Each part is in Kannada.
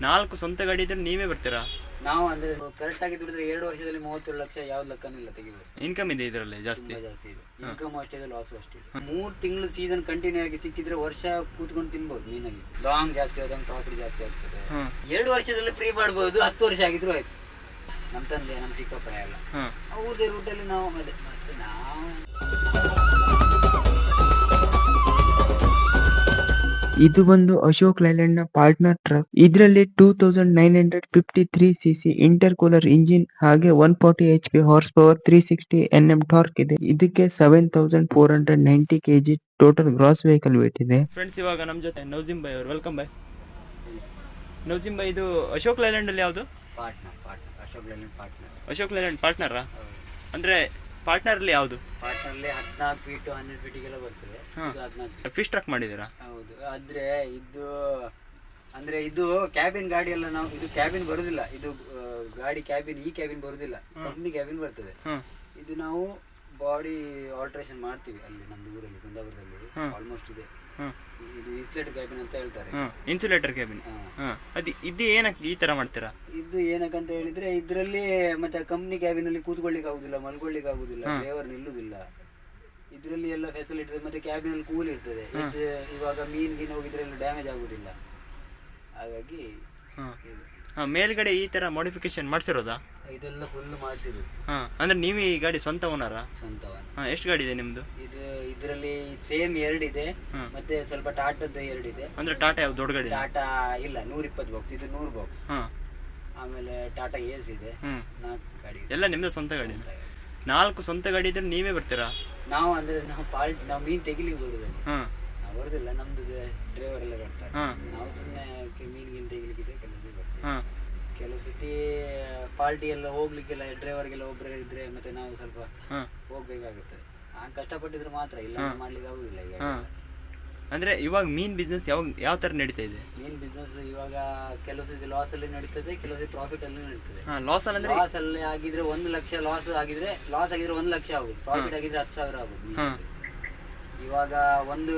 ನಾಲ್ಕು ಸ್ವಂತ ಗಾಡಿ ಇದ್ರೆ ನೀವೇ ಬರ್ತೀರಾ? ನಾವು ಅಂದ್ರೆ ಕರೆಕ್ಟ್ ಆಗಿ ದುಡಿದ್ರೆ ಎರಡು ವರ್ಷದಲ್ಲಿ ಮೂವತ್ತೇಳು ಲಕ್ಷ ಯಾವ್ದು ಲೆಕ್ಕನೂ ಇಲ್ಲ ತೆಗಿಬೇಕು ಇನ್ಕಮ್ ಇದೆ ಇದರಲ್ಲಿ ಜಾಸ್ತಿ. ತುಂಬಾ ಜಾಸ್ತಿ ಇದೆ. ಇನ್ಕಮ್ ಅಷ್ಟೇ ಇದೆ ಲಾಸ್ ಅಷ್ಟೇ ಇದೆ. ಮೂರ್ ತಿಂಗಳು ಸೀಸನ್ ಕಂಟಿನ್ಯೂ ಆಗಿ ಸಿಕ್ಕಿದ್ರೆ ವರ್ಷ ಕೂತ್ಕೊಂಡು ತಿನ್ಬೋದು ಮೀನಾಗಿ ಲಾಂಗ್ ಜಾಸ್ತಿ ಆದಂಗೆ ಪ್ರಾಫಿಟ್ ಜಾಸ್ತಿ ಆಗ್ತದೆ. ಹ್ಮ್ ಎರಡು ವರ್ಷದಲ್ಲಿ ಫ್ರೀ ಮಾಡ್ಬೋದು ಹತ್ತು ವರ್ಷ ಆಗಿದ್ರು ಆಯ್ತು. ನಮ್ಮ ತಂದೆ ನಮ್ಮ ಚಿಕ್ಕಪ್ಪ ಎಲ್ಲ. ಅವ್ರದ್ದೇ ಅವ್ರದೇ ರೂಟಲ್ಲಿ ನಾವು ಅದೇ ಮತ್ತೆ ನಾವು ಇದು ಬಂದು ಅಶೋಕ್ ಲೈಲ್ಯಾಂಡ್ನ ಪಾರ್ಟ್ನರ್ ಟ್ರಕ್. ಇದರಲ್ಲಿ two thousand nine hundred fifty three C C intercooler engine ಹಾಗೆ one forty H P horsepower three sixty N M torque ಇದೆ. ಇದಕ್ಕೆ seven thousand four hundred ninety KG total gross vehicle weight ಇದೆ. ಫ್ರೆಂಡ್ಸ್ ಇವಾಗ ನಮ್ಮ ಜೊತೆ ನೌಜಿಮ್ ಬಾಯ್ ಅವರು. ವೆಲ್ಕಮ್ ಬೈ. ನೌಜಿಮ್ ಬಾಯ್ ಇದು ಅಶೋಕ್ ಲೈಲ್ಯಾಂಡಲ್ಲಿ ಯಾವುದು? Partner partner. Ashok Leyland partner. Ashok Leyland ಪಾರ್ಟ್ನರಾ? ಅಂದರೆ ಪಾರ್ಟ್ನರಲ್ಲಿ ಯಾವುದು? ಪಾರ್ಟ್ನಲ್ಲಿ ಹದಿನಾಲ್ಕು ಫೀಟ್ ಹನ್ನೆರಡು ಫೀಟಿಗೆಲ್ಲ ಬರ್ತದೆ. ಇದು ಹದಿನಾಲ್ಕು ಫಿಶ್ ಟ್ರಕ್ ಮಾಡಿದ್ದೀರಾ? ಹೌದು. ಆದ್ರೆ ಇದು ಅಂದ್ರೆ ಇದು ಕ್ಯಾಬಿನ್ ಗಾಡಿ ಎಲ್ಲ ನಾವು ಇದು ಕ್ಯಾಬಿನ್ ಬರುದಿಲ್ಲ. ಇದು ಆ, ಗಾಡಿ ಕ್ಯಾಬಿನ್ ಈ ಕ್ಯಾಬಿನ್ ಬರುದಿಲ್ಲ. ಕಂಪ್ನಿ ಕ್ಯಾಬಿನ್ ಬರ್ತದೆ. ಇದು ನಾವು ಬಾಡಿ ಆಲ್ಟ್ರೇಷನ್ ಮಾಡ್ತೀವಿ ಅಲ್ಲಿ ನಮ್ದು ಊರಲ್ಲಿ ಕುಂದಾಪುರದಲ್ಲಿ. ಆಲ್ಮೋಸ್ಟ್ ಇದೆ. ಇದು ಇನ್ಸುಲೇಟರ್ ಕ್ಯಾಬಿನ್ ಅಂತ ಹೇಳ್ತಾರೆ. ಇನ್ಸುಲೇಟರ್ ಕ್ಯಾಬಿನ್ ಅದು ಇದು ಏನಕ್ಕೆ ಈ ತರ ಮಾಡ್ತೀರಾ? ಇದು ಏನಕ್ಕಂತ ಹೇಳಿದ್ರೆ ಇದರಲ್ಲಿ ಮತ್ತೆ ಕಂಪ್ನಿ ಕ್ಯಾಬಿನ್ ಅಲ್ಲಿ ಕೂತ್ಕೊಳ್ಳಿಕ್ಕೆ ಆಗುದಿಲ್ಲ ಮಲ್ಕೊಳ್ಳಿಕ್ಕೆ ಆಗುದಿಲ್ಲ ಡ್ರೈವರ್ ನಿಲ್ಲುದಿಲ್ಲ. ಇದರಲ್ಲಿ ಎಲ್ಲ ಫೆಸಿಲಿಟಿ ಮತ್ತೆ ಕ್ಯಾಬಿನ್ ಅಲ್ಲಿ ಕೂಲ್ ಇರ್ತದೆ. ಇದು ಇವಾಗ ಮೀನ್ ಗೀನ್ ಹೋಗಿದ್ರೆ ಎಲ್ಲ ಡ್ಯಾಮೇಜ್ ಆಗುದಿಲ್ಲ. ಹಾಗಾಗಿ ಮೇಲ್ಗಡೆ ಈ ತರ ಮಾಡಿಫಿಕೇಶನ್ ಮಾಡಿಸಿರೋದಾ? ಇದೆಲ್ಲ ಫುಲ್ ಮಾಡಿಸಿದ್ರು. ಹಾಂ ಅಂದ್ರೆ ನೀವು ಈ ಗಾಡಿ ಸ್ವಂತ ಓನರಾ ಸ್ವಂತ ಹಾಂ ಎಷ್ಟು ಗಾಡಿ ಇದೆ ನಿಮ್ಮದು ಇದು ಇದರಲ್ಲಿ ಸೇಮ್ ಎರಡಿದೆ ಮತ್ತೆ ಸ್ವಲ್ಪ ಟಾಟಾದ ಎರಡಿದೆ ಅಂದ್ರೆ ಟಾಟಾ ಯಾವ್ದು ದೊಡ್ಡ ಗಾಡಿ ಟಾಟಾ ಇಲ್ಲ ನೂರ ಇಪ್ಪತ್ತು ಬಾಕ್ಸ್ ಇದು ನೂರು ಬಾಕ್ಸ್ ಹಾಂ. ಆಮೇಲೆ ಟಾಟಾ ಏಸ್ ಇದೆ ನಾಲ್ಕು ಗಾಡಿ. ಎಲ್ಲ ನಿಮ್ಮದು ಸ್ವಂತ ಗಾಡಿ ನಾಲ್ಕು ಸ್ವಂತ ಗಾಡಿ ಇದ್ರೆ ನೀವೇ ಬರ್ತೀರಾ? ನಾವು ಅಂದ್ರೆ ನಾವು ಪಾಲ್ಟ್ ನಾವು ಮೀನ್ ತೆಗಿಲಿಕ್ಕೆ ಬರುದು ಹಾಂ. ನಾವು ಬರುದಿಲ್ಲ ನಮ್ದು ಡ್ರೈವರ್ ಎಲ್ಲ ಬರ್ತಾರೆ. ನಾವು ಸುಮ್ಮನೆ ಮೀನ್ ಗೀನ್ ತೆಗಿಲಿಕ್ಕಿದೆ ಕೆಲವು ಬರ್ತೀವಿ ಕೆಲವು ಸತಿ ಪಾರ್ಟಿ ಎಲ್ಲ ಹೋಗ್ಲಿಕ್ಕೆಲ್ಲ ಡ್ರೈವರ್ಗೆಲ್ಲ ಒಬ್ಬರೇ ಇದ್ರೆ ಮತ್ತೆ ನಾವು ಸ್ವಲ್ಪ ಹೋಗ್ಬೇಕಾಗುತ್ತೆ. ಆ ಕಷ್ಟಪಟ್ಟಿದ್ರೆ ಮಾತ್ರ ಇಲ್ಲ ಮಾಡ್ಲಿಕ್ಕೆ ಆಗುದಿಲ್ಲ ಈಗ. ಅಂದ್ರೆ ಇವಾಗ ಮೀನ್ ಬಿಸ್ನೆಸ್ ಯಾವಾಗ ಯಾವ ತರ ನಡೀತಾ ಇದೆ? ಮೀನ್ ಬಿಸ್ನೆಸ್ ಇವಾಗ ಕೆಲವು ಸತಿ ಲಾಸ್ ಅಲ್ಲಿ ನಡೀತದೆ ಕೆಲವು ಸತಿ ಪ್ರಾಫಿಟ್ ಅಲ್ಲಿ ನಡೀತದೆ. ಲಾಸ್ ಲಾಸ್ ಅಂದ್ರೆ ಲಾಸ್ ಅಲ್ಲಿ ಆಗಿದ್ರೆ ಒಂದು ಲಕ್ಷ ಲಾಸ್ ಆಗಿದ್ರೆ ಲಾಸ್ ಆಗಿದ್ರೆ ಒಂದು ಲಕ್ಷ ಆಗುದು ಪ್ರಾಫಿಟ್ ಆಗಿದ್ರೆ ಹತ್ತು ಸಾವಿರ ಆಗುದು ಇವಾಗ ಒಂದು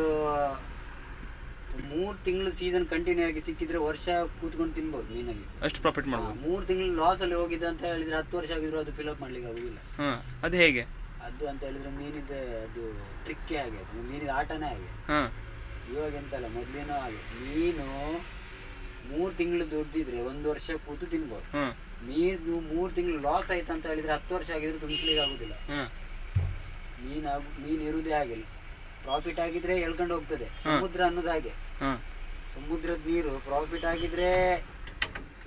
ಮೂರ್ ತಿಂಗಳು ಸೀಸನ್ ಕಂಟಿನ್ಯೂ ಆಗಿ ಸಿಕ್ಕಿದ್ರೆ ವರ್ಷ ಕೂತ್ಕೊಂಡು ತಿನ್ಬೋದು ಮೀನಾಗಿ ಅಷ್ಟು ಪ್ರಾಫಿಟ್ ಮಾಡ್ಬೋದು. ಮೂರ್ ತಿಂಗಳು ಲಾಸ್ ಅಲ್ಲಿ ಹೋಗಿದೆ ಅಂತ ಹೇಳಿದ್ರೆ ಹತ್ತು ವರ್ಷ ಆಗಿದ್ರು ಅದು ಫಿಲ್ ಅಪ್ ಮಾಡ್ಲಿಕ್ಕೆ ಆಗುದಿಲ್ಲ. ಹಾಂ ಅದು ಹೇಗೆ? ಅದು ಅಂತ ಹೇಳಿದ್ರೆ ಮೀನಿದ ಅದು ಟ್ರಿಕ್ಕೇ ಹಾಗೆ ಅದು ಮೀನಿದ ಆಟನೇ ಹಾಗೆ. ಹಾಂ. ಇವಾಗ ಎಂತಲ್ಲ ಮೊದ್ಲೇನೋ ಹಾಗೆ. ಮೀನು ಮೂರ್ ತಿಂಗಳು ದುಡ್ದಿದ್ರೆ ಒಂದು ವರ್ಷ ಕೂತು ತಿನ್ಬೋದು. ಮೀನು ಮೂರ್ ತಿಂಗಳು ಲಾಸ್ ಆಯ್ತು ಅಂತ ಹೇಳಿದ್ರೆ ಹತ್ತು ವರ್ಷ ಆಗಿದ್ರೆ ತುಂಬಿಸ್ಲಿಕ್ಕೆ ಆಗುದಿಲ್ಲ. ಮೀನು ಆಗ್- ಮೀನು ಇರುವುದೇ ಆಗಿಲ್ಲ. ಪ್ರಾಫಿಟ್ ಆಗಿದ್ರೆ ಎಳ್ಕೊಂಡು ಹೋಗ್ತದೆ. ಸಮುದ್ರ ಅನ್ನೋದು ಹಾಗೆ. ಸಮುದ್ರದ ನೀರು ಪ್ರಾಫಿಟ್ ಆಗಿದ್ರೆ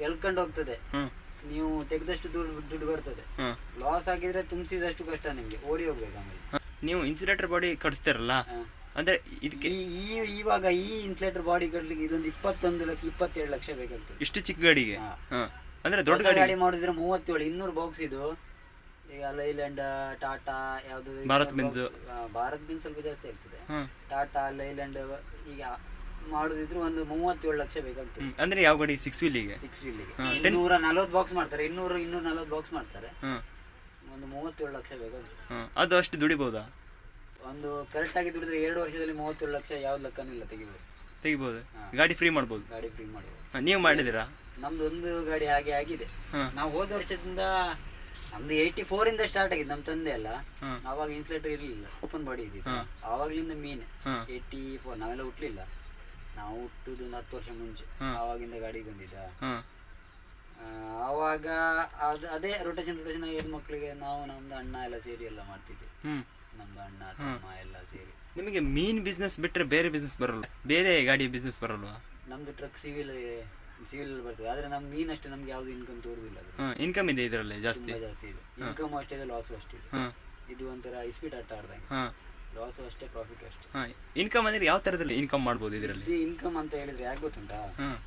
ಎಳ್ಕೊಂಡು ಹೋಗ್ತದೆ. ನೀವು ತೆಗೆದಷ್ಟು ದುಡ್ಡು ದುಡ್ಡು ಬರ್ತದೆ. ಲಾಸ್ ಆಗಿದ್ರೆ ತುಂಬಿಸಿದಷ್ಟು ಕಷ್ಟ ನಿಮ್ಗೆ. ಓಡಿ ಹೋಗ್ಬೇಕು ಆಮೇಲೆ. ನೀವು ಇನ್ಸುಲೇಟರ್ ಬಾಡಿ ಕಟ್ಸ್ತಿರಲ್ಲ? ಅಂದ್ರೆ ಇದಕ್ಕೆ ಈ ಇವಾಗ ಈ ಇನ್ಸುಲೇಟರ್ ಬಾಡಿ ಕಟ್ಲಿಕ್ಕೆ ಇದೊಂದು ಇಪ್ಪತ್ತೊಂದು ಲಕ್ಷ ಇಪ್ಪತ್ತೇಳು ಲಕ್ಷ ಬೇಕಾಗ್ತದೆ. ಇಷ್ಟು ಚಿಕ್ಕ ಗಾಡಿಗೆ? ಅಂದ್ರೆ ದೊಡ್ಡ ಗಾಡಿ ಗಾಡಿ ಮಾಡಿದ್ರೆ ಮೂವತ್ತೇಳು ಇನ್ನೂರು ಬಾಕ್ಸ್ ಇದು. ಈಗ ಲೈಲ್ಯಾಂಡ್ ಟಾಟಾ ಯಾವ್ದು ಭಾರತ್ ಆ, ಭಾರತ್ ಬಿನ್ ಸ್ವಲ್ಪ ಜಾಸ್ತಿ ಆಗ್ತದೆ. ಟಾಟಾ ಲೈಲ್ಯಾಂಡ್ ಈಗ ಮಾಡುದಿದ್ರು ಒಂದು ಮೂವತ್ತೇಳು ಲಕ್ಷ ಬೇಕಾಗ್ತದೆ. ಅಂದ್ರೆ ಯಾವ ಗಾಡಿ? ಸಿಕ್ಸ್ ವೀಲಿಗೆ ಸಿಕ್ಸ್ ವೀಲಿಗೆ ಇನ್ನೂರ ನಲ್ವತ್ತು ಬಾಕ್ಸ್ ಮಾಡ್ತಾರೆ. ಇನ್ನೂರು ಇನ್ನೂರ ನಲ್ವತ್ತು ಬಾಕ್ಸ್ ಮಾಡ್ತಾರೆ. ಒಂದು ಮೂವತ್ತೇಳು ಲಕ್ಷ ಬೇಕಾಗ್ತದೆ. ಅದು ಅಷ್ಟು ದುಡಿಬೋದಾ? ಒಂದು ಕರೆಕ್ಟ್ ಆಗಿ ದುಡಿದ್ರೆ ಎರಡು ವರ್ಷದಲ್ಲಿ ಮೂವತ್ತೇಳು ಲಕ್ಷ ಯಾವ್ದು ಲೆಕ್ಕನೂ ಇಲ್ಲ ತೆಗಿಬೋದು. ತೆಗಿಬೋದು. ಗಾಡಿ ಫ್ರೀ ಮಾಡ್ಬೋದು. ಗಾಡಿ ಫ್ರೀ ಹಾಂ ನೀವು ಮಾಡಿದಿರಾ ನಮ್ದು ಒಂದು ಗಾಡಿ ಹಾಗೆ ಆಗಿದೆ. ನಾವು ಹೋದ ವರ್ಷದಿಂದ ನಮ್ದು ಏಯ್ಟಿ ಫೋರ್ ಇಂದ ಸ್ಟಾರ್ಟ್ ಆಗಿದೆ ನಮ್ಮ ತಂದೆ ಅಲ್ಲ. ಅವಾಗ ಇನ್ಸುಲೇಟರ್ ಇರಲಿಲ್ಲ ಓಪನ್ ಬಾಡಿ ಇದ್ದಿದ್ದು. ಆವಾಗ್ಲಿಂದ ಮೀನ್. ಏಯ್ಟಿ ಫೋರ್ ನಾವೆಲ್ಲ ಹುಟ್ಲಿಲ್ಲ. ನಾವು ಹುಟ್ಟುದು ಒಂದು ಹತ್ತು ವರ್ಷ ಮುಂಚೆ. ಅವಾಗಿಂದ ಆವಾಗಿಂದ ಗಾಡಿ ಬಂದಿದ್ದ? ಅವಾಗ ಆವಾಗ ಅದು ಅದೇ ರೊಟೇಷನ್ ರೊಟೇಷನ್ ಹೆಣ್ಣು ಮಕ್ಕಳಿಗೆ ನಾವು ನಮ್ದು ಅಣ್ಣ ಎಲ್ಲ ಸೇರಿ ಎಲ್ಲ ಮಾಡ್ತಿದ್ವಿ. ನಮ್ಮ ನಮ್ದು ಅಣ್ಣ ತಮ್ಮ ಎಲ್ಲ ಸೇರಿ. ನಿಮಗೆ ಮೀನ್ ಬಿಸ್ನೆಸ್ ಬಿಟ್ಟರೆ ಬೇರೆ ಬಿಸ್ನೆಸ್ ಬರಲ್ಲ ಬೇರೆ ಗಾಡಿ ಬಿಸ್ನೆಸ್ ಬರಲ್ವಾ? ನಮ್ದು ಟ್ರಕ್ ಸಿವಿಲ್ ಸಿವಿಲ್ ಬರ್ತದೆ. ಆದ್ರೆ ಮೀನು ಅಷ್ಟೇ ನಮ್ಗೆ ಯಾವ್ದು ಇನ್ಕಮ್ ತೋರುದಿಲ್ಲ ಅದು. ಹಾಂ ಇನ್ಕಮ್ ಇದೆ ಇದರಲ್ಲಿ ಜಾಸ್ತಿ. ತುಂಬಾ ಜಾಸ್ತಿ ಇದೆ. ಇನ್ಕಮ್ ಅಷ್ಟೇ ಇದೆ ಲಾಸು ಅಷ್ಟೇ ಇದೆ. ಹಾಂ. ಇದು ಒಂಥರ ಇಸ್ಪೀಟ್ ಆಟ ಆಡ್ದಂಗೆ. ಲಾಸ್ ಲಾಸು ಅಷ್ಟೇ ಪ್ರಾಫಿಟ್ ಅಷ್ಟೇ. ಹಾಂ ಇನ್ಕಮ್ ಅಂದ್ರೆ ಯಾವ ತರದಲ್ಲಿ ಇನ್ಕಮ್ ಮಾಡ್ಬೋದು ಇದರಲ್ಲಿ? ಇದು ಇನ್ಕಮ್ ಅಂತ ಹೇಳಿದ್ರೆ ಯಾಕೆ ಗೊತ್ತುಂಟಾ? ಹಾಂ.